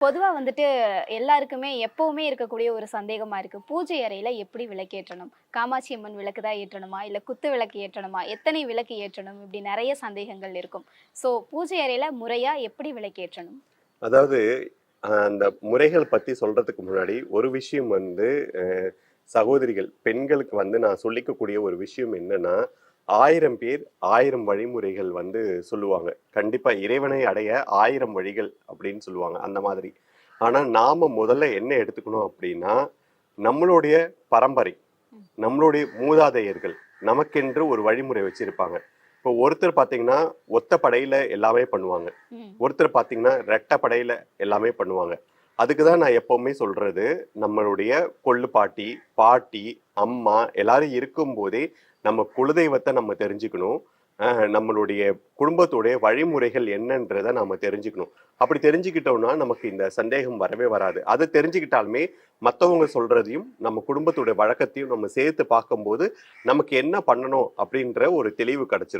பொதுவாக வந்துட்டு எல்லாருக்குமே எப்பவுமே இருக்கக்கூடிய ஒரு சந்தேகமா இருக்கு. பூஜை அறையில் எப்படி விளக்கேற்றணும்? காமாட்சி அம்மன் விளக்கு தான் ஏற்றணுமா? இல்லை குத்து விளக்கு ஏற்றணுமா? எத்தனை விளக்கு ஏற்றணும்? இப்படி நிறைய சந்தேகங்கள் இருக்கும். ஸோ பூஜை அறையில் முறையாக எப்படி விளக்கேற்றணும்? அதாவது அந்த முறைகள் பற்றி சொல்றதுக்கு முன்னாடி ஒரு விஷயம் வந்து சகோதரிகள் பெண்களுக்கு வந்து நான் சொல்லிக்கக்கூடிய ஒரு விஷயம் என்னன்னா ஆயிரம் பேர் ஆயிரம் வழிமுறைகள் வந்து சொல்லுவாங்க. கண்டிப்பா இறைவனை அடைய ஆயிரம் வழிகள் அப்படின்னு சொல்லுவாங்க அந்த மாதிரி. ஆனா நாம முதல்ல என்ன எடுத்துக்கணும் அப்படின்னா நம்மளுடைய பரம்பரை நம்மளுடைய மூதாதையர்கள் நமக்கென்று ஒரு வழிமுறை வச்சிருப்பாங்க. இப்போ ஒருத்தர் பார்த்தீங்கன்னா ஒத்த படையில எல்லாமே பண்ணுவாங்க. ஒருத்தர் பார்த்தீங்கன்னா ரெட்டை படையில எல்லாமே பண்ணுவாங்க. அதுக்கு தான் நான் எப்பவுமே சொல்றது நம்மளுடைய கொள்ளு பாட்டி பாட்டி அம்மா எல்லாரும் இருக்கும்போதே நம்ம குலதெய்வத்தை நம்ம தெரிஞ்சுக்கணும். நம்மளுடைய குடும்பத்துடைய வழிமுறைகள் என்னன்றதை நம்ம தெரிஞ்சுக்கணும். அப்படி தெரிஞ்சுக்கிட்டோம்னா நமக்கு இந்த சந்தேகம் வரவே வராது. அதை தெரிஞ்சுக்கிட்டாலுமே மற்றவங்க சொல்றதையும் நம்ம குடும்பத்துடைய வழக்கத்தையும் நம்ம சேர்த்து பார்க்கும்போது நமக்கு என்ன பண்ணணும் அப்படின்ற ஒரு தெளிவு கிடைச்சிரும்.